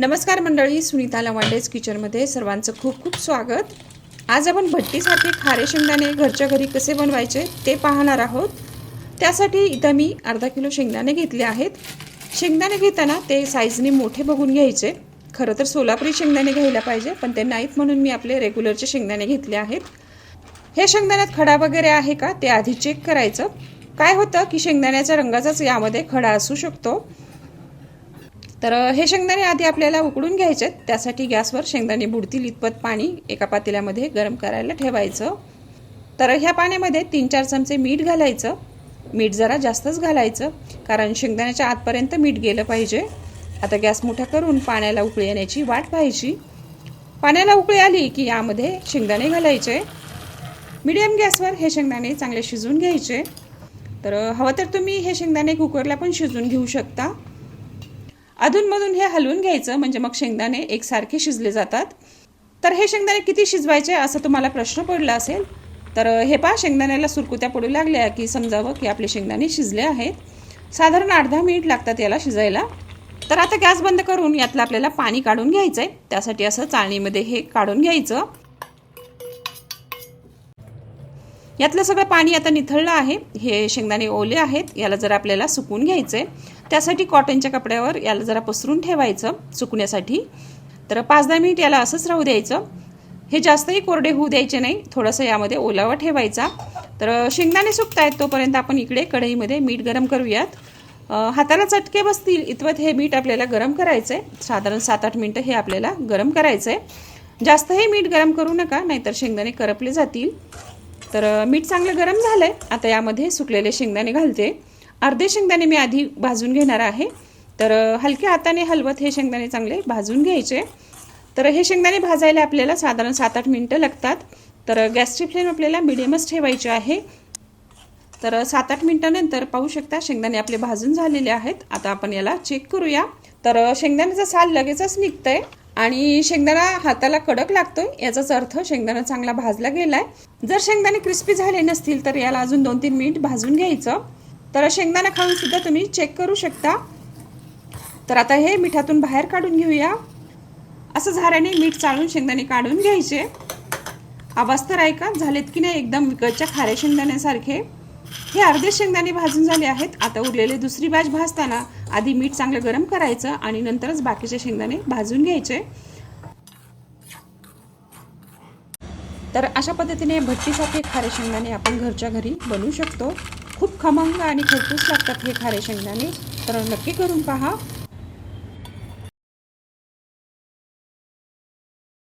नमस्कार मंडळी सुनीता लवांडेज किचनमध्ये सर्वांचं खूप खूप स्वागत. आज आपण भट्टीसाठी खारे शेंगदाणे घरच्या घरी कसे बनवायचे ते पाहणार आहोत. त्यासाठी इथं मी अर्धा किलो शेंगदाणे घेतले आहेत. शेंगदाणे घेताना ते साईजने मोठे बघून घ्यायचे. खरं तर सोलापुरी शेंगदाणे घ्यायला पाहिजे पण ते नाहीत म्हणून मी आपले रेग्युलरचे शेंगदाणे घेतले आहेत. हे शेंगदाण्यात खडा वगैरे आहे का ते आधी चेक करायचं. काय होतं की शेंगदाण्याच्या रंगाचाच यामध्ये खडा असू शकतो. तर हे शेंगदाणे आधी आपल्याला उकडून घ्यायचे आहेत त्यासाठी गॅसवर शेंगदाणे बुडतील इतपत पाणी एका पातेल्यामध्ये गरम करायला ठेवायचं. तर ह्या पाण्यामध्ये तीन चार चमचे मीठ घालायचं. मीठ जरा जास्तच घालायचं कारण शेंगदाण्याच्या आतपर्यंत मीठ गेलं पाहिजे. आता गॅस मोठा करून पाण्याला उकळी येण्याची वाट पाहायची. पाण्याला उकळी आली की यामध्ये शेंगदाणे घालायचे. मीडियम गॅसवर हे शेंगदाणे चांगले शिजवून घ्यायचे. तर हवं तर तुम्ही हे शेंगदाणे कुकरला पण शिजवून घेऊ शकता. अधूनमधून हे हलवून घ्यायचं म्हणजे मग शेंगदाणे एकसारखे शिजले जातात. तर हे शेंगदाणे किती शिजवायचे असं तुम्हाला प्रश्न पडला असेल तर हे पहा शेंगदाण्याला सुरकुत्या पडू लागल्या की समजावं की आपले शेंगदाणे शिजले आहेत. साधारण अर्धा मिनिट लागतात याला शिजायला. तर आता गॅस बंद करून यातलं आपल्याला पाणी काढून घ्यायचं आहे त्यासाठी असं चाळणीमध्ये हे काढून घ्यायचं. यातलं सगळं पाणी आता निथळलं आहे. हे शेंगदाणे ओले आहेत. याला जर आपल्याला सुकवून घ्यायचे त्यासाठी कॉटनच्या कपड्यावर याला जरा पसरून ठेवायचं सुकण्यासाठी. तर पाच दहा मिनिट याला असंच राहू द्यायचं. हे जास्तही कोरडे होऊ द्यायचे नाही. थोडंसं यामध्ये ओलावा ठेवायचा. तर शेंगदाणे सुकतायत तोपर्यंत आपण इकडे कढईमध्ये मीठ गरम करूयात. हाताला चटके बसतील. इतवत हे मीठ आपल्याला गरम करायचं आहे साधारण सात आठ मिनटं हे आपल्याला गरम करायचं आहे जास्तही मीठ गरम करू नका नाहीतर शेंगदाणे करपले जातील. तर मीठ चांगलं गरम झालं आहे आता यामध्ये सुकलेले शेंगदाणे घालते. अर्धे शेंगदाणे मी आधी भाजून घेणार आहे. तर हलक्या हाताने हलवत हे शेंगदाणे चांगले भाजून घ्यायचे. तर हे शेंगदाणे भाजायला आपल्याला साधारण सात आठ मिनटं लागतात. तर गॅसची फ्लेम आपल्याला मिडियमच ठेवायची आहे. तर सात आठ मिनटानंतर पाहू शकता शेंगदाणे आपले भाजून झालेले आहेत. आता आपण याला चेक करूया. तर शेंगदाण्याचा साल लगेचच निघतंय. आणि शेंगदाणा हाताला कडक लागतोय याचाच अर्थ शेंगदाणा चांगला भाजला गेलाय. जर शेंगदाणे क्रिस्पी झाले नसतील तर याला अजून दोन तीन मिनिट भाजून घ्यायचं. तर शेंगदाणा खाऊन सुद्धा तुम्ही चेक करू शकता. तर आता हे मिठातून बाहेर काढून घेऊया. असं झाऱ्याने मीठ चाळून शेंगदाणे काढून घ्यायचे. आवाज तर ऐका झालेत की नाही एकदम विकतच्या खाऱ्या शेंगदाण्यासारखे. हे अर्धे शेंगदाणे भाजून झाले आहेत. आता उरलेले दुसरी बॅच भाजताना आधी मीठ चांगलं गरम करायचं आणि नंतरच बाकीचे शेंगदाणे भाजून घ्यायचे. तर अशा पद्धतीने भट्टीसाठी खारे शेंगदाणे आपण घरच्या घरी बनवू शकतो. खूप खमंग आणि खरपूस लागतात हे खारे शेंगदाणे. तर नक्की करून पहा.